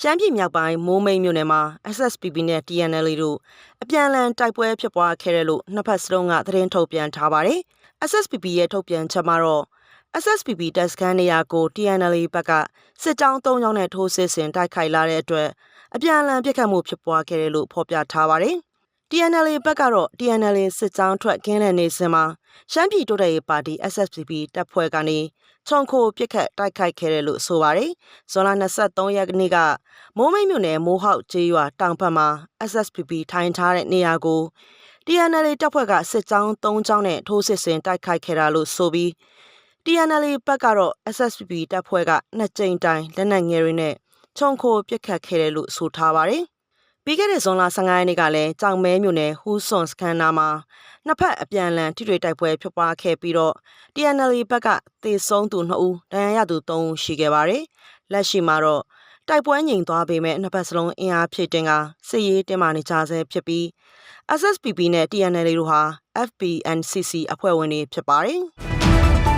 ရှမ်းပြည်မြောက်ပိုင်းမိုးမိတ်မြို့နယ်မှာ SSPP နဲ့ TNL တို့အပြန်အလှန်တိုက်ပွဲဖြစ်ပွားခဲ့တယ်လို့နှစ်ဖက်စလုံးကသတင်းထုတ်ပြန်ထားပါတယ်။ SSPP ရဲ့ထုတ်ပြန်ချက်မှာတော့ SSPP တပ်စခန်းနေရာကို TNL ဘက်ကစစ်ကြောင်း၃ကြောင်းနဲ့ထိုးစစ်ဆင်တိုက်ခိုက်လာတဲ့အတွက်အပြန်အလှန်ပစ်ခတ်မှုဖြစ်ပွားခဲ့တယ်လို့ဖော်ပြထားပါတယ်။ TNL ဘက်ကတော့ TNL စစ်ကြောင်းထွက်ကင်းတဲ့နေစဉ်မှာရှမ်းပြည်တိုးတက်ရေးပါတီ SSPP တပ်ဖွဲ့ကနေခြုံခိုပစ်ခတ်တိုက်ခိုက်ခဲ့တယ်လို့ဆိုပါတယ်။ဇွန်လ23ရက်နေ့ကမိုးမိတ်မြို့နယ်မိုးဟောက်ကျေးရွာတောင်ဘက်မှာ SSPP ထိုင်ထားတဲ့နေရာကို TNL တပ်ဖွဲ့ကစစ်ကြောင်း၃ကြောင်းနဲ့ထိုးစစ်ဆင်တိုက်ခိုက်ခဲ့တာလို့ဆိုပြီး TNL ဘက်ကတော့ SSPP တပ်ဖွဲ့ကနှစ်ကြိမ်တိုင်လက်နက်ငယ်တွေနဲ့ခြုံခိုပစ်ခတ်ခဲ့တယ်လို့ဆိုထားပါတယ်။ ပြီးခဲ့တဲ့ဇွန်လ15ရက်နေ့ကလည်းကြောင်မဲမြို့နယ်ဟူးစွန်စခန်းနာမှာနှစ်ဖက်အပြန်အလှန်ထိတွေ့တိုက်ပွဲဖြစ်ပွားခဲ့ပြီးတော့ TNL ဘက်ကသေဆုံးသူ2ဦးဒဏ်ရာရသူ3ဦးရှိခဲ့ပါတယ်။လက်ရှိမှာတော့တိုက်ပွဲငြိမ်သွားပေမဲ့နှစ်ဖက်စလုံးအင်အားဖြည့်တင်ကစစ်ရေးတင်းမာနေကြဆဲဖြစ်ပြီး SSPP နဲ့ TNL တို့ဟာ FPNCC အဖွဲ့ဝင်တွေဖြစ်ပါတယ်။